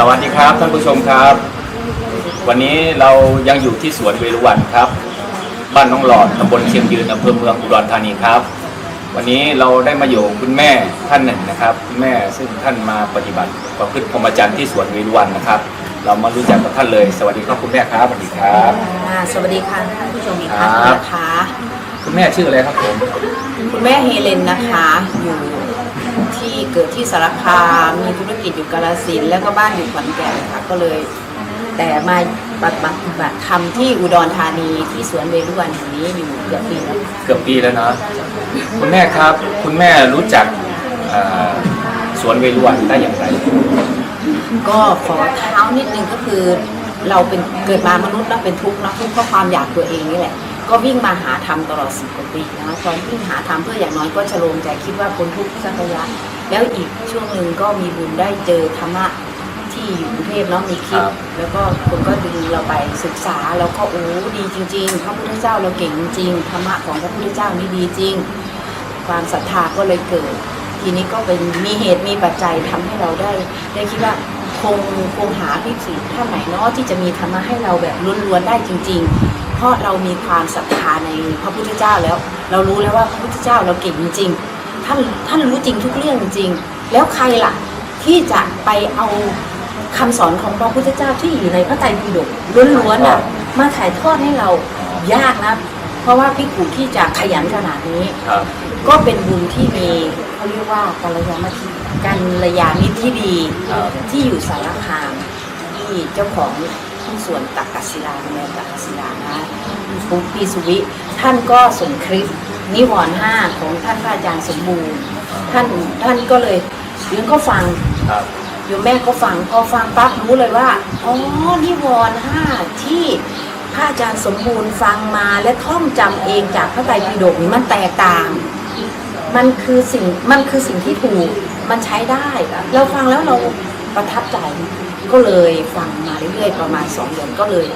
สวัสดีครับท่านผู้ชมครับ วันนี้เรายังอยู่ที่สวนเวรุวันครับ บ้านน้องหลอดตำบลเชียงยืนอำเภอเมืองอุดรธานีครับ วันนี้เราได้มาอยู่กับคุณแม่ท่านหนึ่งนะครับคุณแม่ซึ่งท่านมาปฏิบัติประพฤติพรหมจรรย์ที่สวนเวรุวันนะครับ เรามารู้จักกับท่านเลย สวัสดีครับคุณแม่ครับสวัสดีครับอ่าสวัสดีค่ะท่านผู้ชมอีกครั้งครับนะคะ คุณแม่ชื่ออะไรครับผมคุณแม่เฮเลนนะคะอยู่ที่ เกิดที่สารคามมีธุรกิจอยู่กาลสินธุ์แล้วก็บ้านอยู่ขอนแก่นค่ะก็เลย แต่มาปฏิบัติธรรมที่อุดรธานีที่สวนเวรุวันแห่งนี้อยู่เกือบปีแล้ว เกือบปีแล้วเนาะคุณแม่ครับ คุณแม่รู้จักเอ่อสวนเวรุวันได้อย่างไร ก็ขอเท้านิดนึงก็คือ เราเป็นเกิดมามนุษย์แล้วเป็นทุกข์เนอะทุกข์เพราะความอยากตัวเองนี่แหละ ก็วิ่งมาหาธรรมตลอดสิบกว่าปีนะตอนวิ่งหาธรรมเพื่ออย่างน้อยก็ชะโลมใจคิดว่าพ้นทุกข์สักระยะ แล้วอีกช่วงหนึ่งก็มีบุญได้เจอธรรมะที่อยู่กรุงเทพเนาะมีคลิป ครับ แล้วก็คนก็ดึงเราไปศึกษาแล้วก็โอ้ดีจริงๆพระพุทธเจ้าเราเก่งจริงธรรมะของพระพุทธเจ้านี่ดีจริง ความศรัทธาก็เลยเกิด ทีนี้ก็เป็นมีเหตุมีปัจจัยทำให้เราได้ ได้คิดว่าคงคงหาพิสูจน์ท่านไหนเนาะที่จะมีธรรมะให้เราแบบล้วนๆได้จริง ๆ เพราะเรามีความศรัทธาในพระพุทธเจ้าแล้ว เรารู้แล้วว่าพระพุทธเจ้าเราเก่งจริงๆ ท่านท่านรู้จริงทุกเรื่องจริงๆแล้วใครล่ะที่จะไปเอาคำสอนของพระพุทธเจ้าที่อยู่ในพระไตรปิฎกล้วนๆอะมาถ่ายทอดให้เรายากนะ เพราะว่าพิกูที่จะขยันขนาดนี้ครับก็เป็นบุญที่มีเขาเรียกว่ากัลยาณมิตรกัลยาณมิตรที่ดีครับที่อยู่สารคามที่เจ้าของที่สวนตักกัศิลาแม่ตักกัศิลานะปุ๊ปีสุวิ ท่านก็ส่งคลิป นิวรณ์ห้าของท่านพระอาจารย์สมบูรณ์ ท่านท่านก็เลยเรื่องก็ฟังครับโยมแม่ก็ฟังพอฟังปั๊บรู้เลยว่าอ๋อนิวรณ์ห้าที่พระอาจารย์สมบูรณ์ฟังมาและท่องจำเองจากพระไตรปิฎกนี่มันแตกต่าง มันคือสิ่งมันคือสิ่งที่ถูกมันใช้ได้เราฟังแล้วเราประทับใจก็เลยฟังมาเรื่อยๆประมาณสองเดือนก็เลย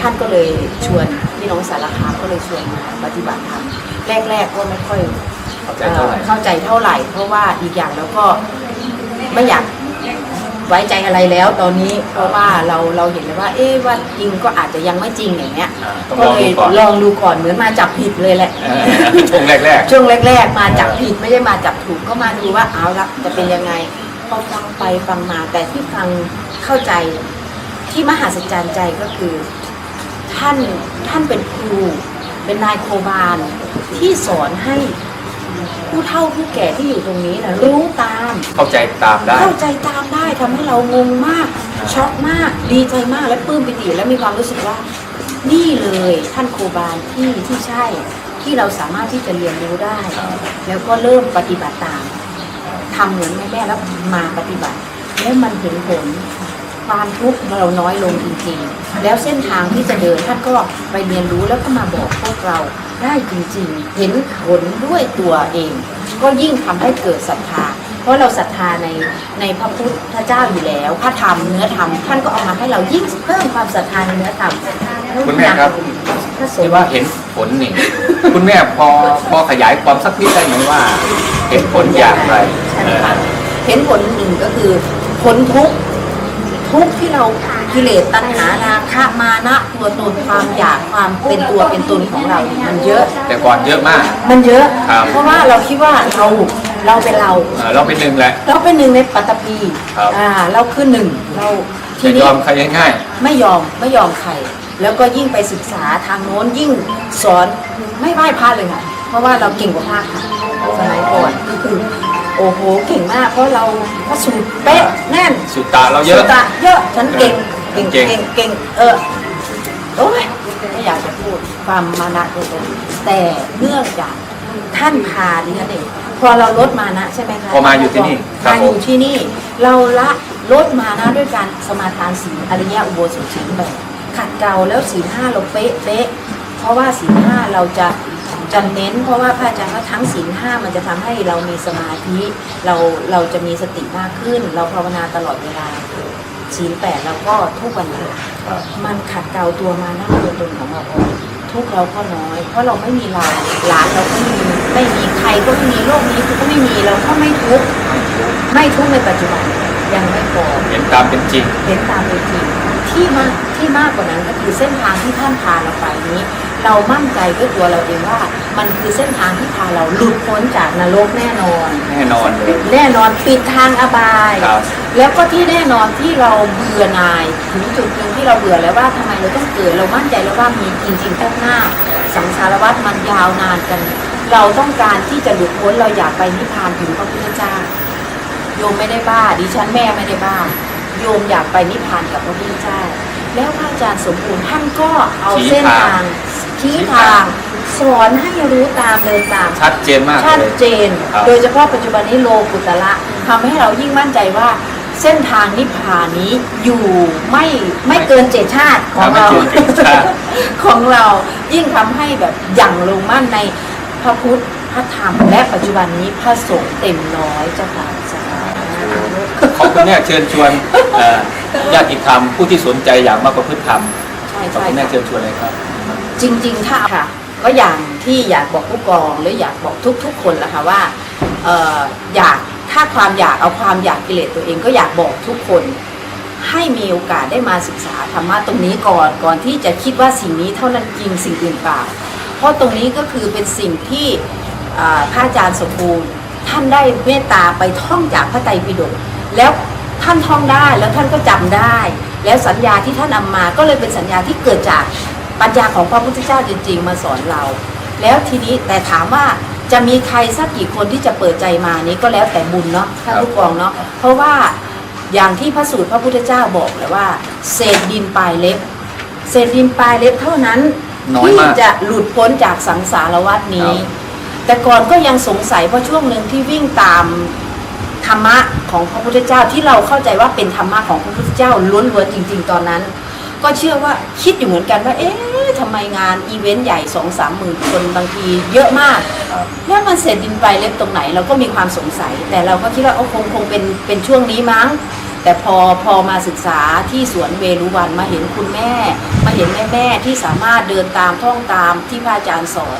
ท่านก็เลยชวนพี่น้องสารคามก็เลยชวนมาปฏิบัติธรรม แรก ๆ ก็ไม่ค่อยเข้าใจเท่าไหร่เข้าใจเท่าไหร่ เพราะว่าอีกอย่างแล้วก็ไม่อยากไว้ใจอะไรแล้วตอนนี้เพราะว่าเราเราเห็นแล้วว่า เอ๊ะว่าจริงก็อาจจะยังไม่จริงอย่างเงี้ยอ่าต้องก็ลองเลดูยก่อนลองดูก่อนเหมือนมาจับผิดเลยแหละเออช่วงแรกช่วงแรก ๆ มาจับผิดไม่ได้มาจับถูกก็มาดูว่าเอาละจะเป็นยังไงพอฟังไปฟังมาแต่ที่ฟังเข้าใจที่มหัศจรรย์ใจก็คือ ท่านท่านเป็นครู เป็นนายโคบาลที่สอนให้ผู้เฒ่าผู้แก่ที่อยู่ตรงนี้นะรู้ตามๆเข้าใจตามได้ เข้าใจตามได้ทำให้เรางงมากช็อกมากดีใจมากและปลื้มปิติและมีความรู้สึกว่า นี่เลยท่านครูบาลที่ที่ใช่ ที่เราสามารถที่จะเรียนรู้ได้ครับแล้วก็เริ่มปฏิบัติตามทำเหมือนแม่แม่ๆแล้วมาปฏิบัติ แล้วมันเห็นผล ความทุกข์เราน้อยลงจริงๆ แล้วเส้นทางที่จะเดินท่านก็ไปเรียนรู้แล้วก็มาบอกพวกเราได้จริงๆ เห็นผลด้วยตัวเอง ก็ยิ่งทำให้เกิดศรัทธา เพราะเราศรัทธาในในพระพุทธเจ้าอยู่แล้ว พระธรรมเนื้อธรรมท่านก็เอามาให้เรายิ่งเพิ่มความศรัทธาในเนื้อธรรมคุณแม่ครับพระสงที่ฆ์ว่าเห็นผลนี่ คุณแม่พอพอขยายความสักนิดได้ไหมว่า เห็นผลอย่างไรใช่เออค่ะเห็นผลหนึ่งก็คือพ้นทุกข์ ทุกข์ที่เรากิเลสตัณหาราคะมานะตัวตนความอยากความเป็นตัวเป็นตนของเราเนี่ยมันเยอะ แต่ก่อนเยอะมาก มันเยอะ ครับ เพราะว่าเราคิดว่าเราเราเป็นเรา เออเราเป็นหนึ่งแหละ เราเป็นหนึ่งในปัตตภีครับ อ่าเราคือหนึ่งเราทีจะยนี้อมใครง่ายไม่ยอมไม่ยอมใคร แล้วก็ยิ่งไปศึกษาทางโน้นยิ่งสอนไม่ไหว้พระเลยค่ะเพราะว่าเราเก่งกว่าพระค่ะสมัยก่อนก็คือ โอ้โหเก่งมากเพราะเราพระสูตรเป๊ะแน่นๆสุตตาเราเยอะสุตะเยอะฉันเก่งเก่งเก่งเก่งเก่งเออโอ้ยไม่อยากจะพูดความมานะตัวตนแต่เนื่องจากท่านพาดิฉันเองพอเราลดมานะใช่ไหมคะพอมาอยู่ที่นี่ครับ มาอยู่ที่นี่ เราละลดมานะด้วยการสมาทานศีลอริยะอุโบสถศีลแบบขัดเกลาแล้วศีลห้าเราเป๊ะเป๊ะเพราะว่าศีลห้าเราจะ จะเน้น เพราะว่าพระอาจารย์ว่าทั้งศีลห้ามันจะทำให้เรามีสมาธิเราเราจะมีสติมากขึ้น เราภาวนาตลอดเวลาศีลแปดเราก็ทุกวันนี้ครับมันขัดเกลาตัวมานะตัวตนของเราออกทุกข์เราก็น้อย เพราะเราไม่มีเราหลานเราก็ไม่มีไม่มีใครก็ไม่มีโลกนี้คือก็ไม่มีเราก็ไม่ทุกข์ไม่ทุกข์ในปัจจุบันยังไม่พอเห็นตามเป็นจริงเห็นตามเป็นจริงที่มากที่มากกว่านั้นก็คือเส้นทางที่ท่านพาเราไปนี้ เรามั่นใจด้วยตัวเราเองว่า มันคือเส้นทางที่พาเราหลุดพ้นจากนรกแน่นอน แน่นอนเลย แน่นอนปิดทางอบาย ครับ แล้วก็ที่แน่นอนที่เราเบื่อหน่ายถึงจุดหนึ่งที่เราเบื่อแล้วว่าทำไมเราต้องเกิดเรามั่นใจแล้วว่ามีจริงๆข้างหน้า สังสารวัฏมันยาวนานกัน เราต้องการที่จะหลุดพ้นเราอยากไปนิพพานถึงพระพุทธเจ้า โยมไม่ได้บ้าดิฉันแม่ไม่ได้บ้า โยมอยากไปนิพพานกับพระพุทธเจ้า แล้วพระอาจารย์สมบูรณ์ท่านก็เอาชี้เส้นทาทางง ชี้ทาง สอนให้รู้ตามเดินตาม ชัดเจนมากชัดเลย เจน ครับ โดยเฉพาะปัจจุบันนี้โลกุตละทำให้เรายิ่งมั่นใจว่า เส้นทางนิพพานนี้อยู่ไม่ไม่เกินเจ็ดชาติของเรา ไม่เกินเจ็ดชาติ ของเรายิ่งทำให้แบบอย่างลงมั่นในพระพุทธพระธรรมและปัจจุบันนี้พระสงฆ์เต็มร้อยเจ้าค่ะสาธุขอบคุณแม่เชิญชวนเอ่อญาติธรรมผู้ที่สนใจอยากมาประพฤติธรรมใช่ขอบใช่คุณแม่ค่ะเชิญชวนเลยครับ จริงๆถ้าค่ะ ก็อย่างที่อยากบอกผู้กองหรืออยากบอกทุก ๆ คนละค่ะว่าเอออยากถ้าความอยากเอาความอยากกิเลสตัวเองก็อยากบอกทุกคน ให้มีโอกาสได้มาศึกษาธรรมะตรงนี้ก่อนก่อนที่จะคิดว่าสิ่งนี้เท่านั้นจริงสิ่งอื่นเปล่า เพราะตรงนี้ก็คือเป็นสิ่งที่พระอาจารย์สมบูรณ์ท่านได้เมตตาไปท่องจากพระไตรปิฎกแล้วท่านท่องได้แล้วท่านก็จำได้ แล้วสัญญาที่ท่านนำมาก็เลยเป็นสัญญาที่เกิดจาก ปัญญาของพระพุทธเจ้าจริง ๆ มาสอนเรา แล้วทีนี้แต่ถามว่าจะมีใครสักกี่คนที่จะเปิดใจมานี้ก็แล้วแต่บุญเนาะท่านผู้กองเนาะเพราะว่าอย่างที่พระสูตรพระพุทธเจ้าบอกเลยว่า เศษดินปลายเล็บ เศษดินปลายเล็บเท่านั้นน้อยที่มากจะหลุดพ้นจากสังสารวัฏนี้ครับแต่ก่อนก็ยังสงสัยเพราะช่วงหนึ่งที่วิ่งตามธรรมะของพระพุทธเจ้าที่เราเข้าใจว่าเป็นธรรมะของพระพุทธเจ้าล้วนๆจริง ๆ ตอนนั้น ก็เชื่อว่าคิดอยู่เหมือนกันว่าเอ๊ะ ทำไมงานอีเวนต์ใหญ่สองสามหมื่นคนบางทีเยอะมากครับแล้วมันเสร็จดินปลายเล็บตรงไหนเราก็มีความสงสัย แต่เราก็คิดว่าโอ้คงคงเป็นเป็นช่วงนี้มั้ง แต่พอพอมาศึกษาที่สวนเวรุวันมาเห็นคุณแม่ มาเห็นแม่แม่ๆที่สามารถเดินตามท่องตามที่พระอาจารย์สอน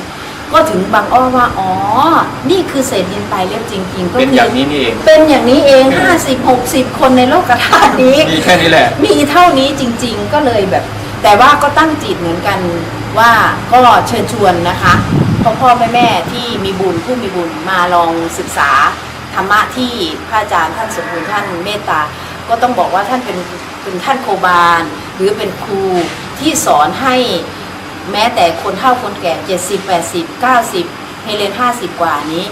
ก็ถึงบางอ้อว่าอ๋อ นี่คือเศษดินปลายเล็บจริงๆก็เป็นคือย่างนี้นี่เอง เป็นอย่างนี้เอง 50 60 คนในโลกธาตุนี้ มีแค่นี้แหละ มีเท่านี้จริงๆ ก็เลยแบบ แต่ว่าก็ตั้งจิตเหมือนกันว่าก็เชิญชวนนะคะพ่อพ่อแม่แม่ที่มีบุญผู้มีบุญมาลองศึกษาธรรมะที่พระอาจารย์ท่านสมบูรณ์ท่านเมตตา ก็ต้องบอกว่าท่านเป็นเป็นท่านโคบาล หรือเป็นครูที่สอนให้แม้แต่คนเฒ่าคนแก่ 70 80 90เฮเลน50 กว่านี้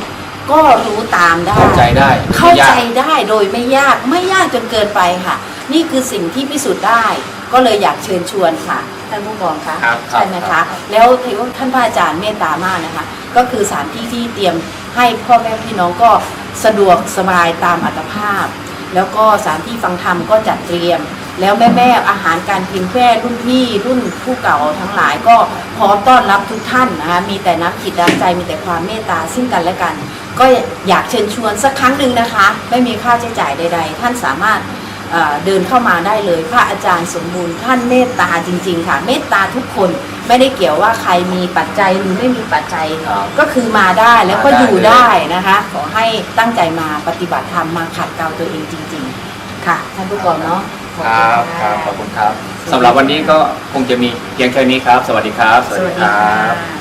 ก็รู้ตามได้ เข้าใจได้ เข้าใจไม่ยากได้โดยไม่ยากไม่ยากจนเกินไปค่ะ นี่คือสิ่งที่พิสูจน์ได้ ก็เลยอยากเชิญชวนค่ะ ท่านผู้กองคะครับใช่ไหมครัคะบ แล้วถือว่าท่านพระอาจารย์เมตตามากนะคะ ก็คือสถานที่ที่เตรียมให้พ่อแม่พี่น้องก็สะดวกสบายตามอัตภาพ แล้วก็สถานที่ฟังธรรมก็จัดเตรียม แล้วแม่แม่ๆอาหารการกินแพร่รุ่นพี่รุ่นผู้เก่าทั้งหลายก็พร้อมต้อนรับทุกท่านนะคะมีแต่น้ำจิตน้ำใจมีแต่ความเมตตาซึ่งกันและกัน ก็อยากเชิญชวนสักครั้งหนึ่งนะคะ ไม่มีค่าใช้จ่ายใด ๆ ท่านสามารถ เอ่อเดินเข้ามาได้เลย พระอาจารย์สมบูรณ์ท่านเมตตาจริง ๆ ค่ะ เมตตาทุกคนไม่ได้เกี่ยวว่าใครมีปัจจัยหรือไม่มีปัจจัยครับก็คือมาได้แล้วก็มาได้อยู่ได้นะคะ ขอให้ตั้งใจมาปฏิบัติธรรมมาขัดเกลาตัวเองจริง ๆ ค่ะ ท่านผู้กองเนาะขอครับณครับะขอบคุณครับสำหรับวันนี้ก็คงจะมีเพียงแค่นี้ครับ สวัสดีครับ สวัสดีค่ะ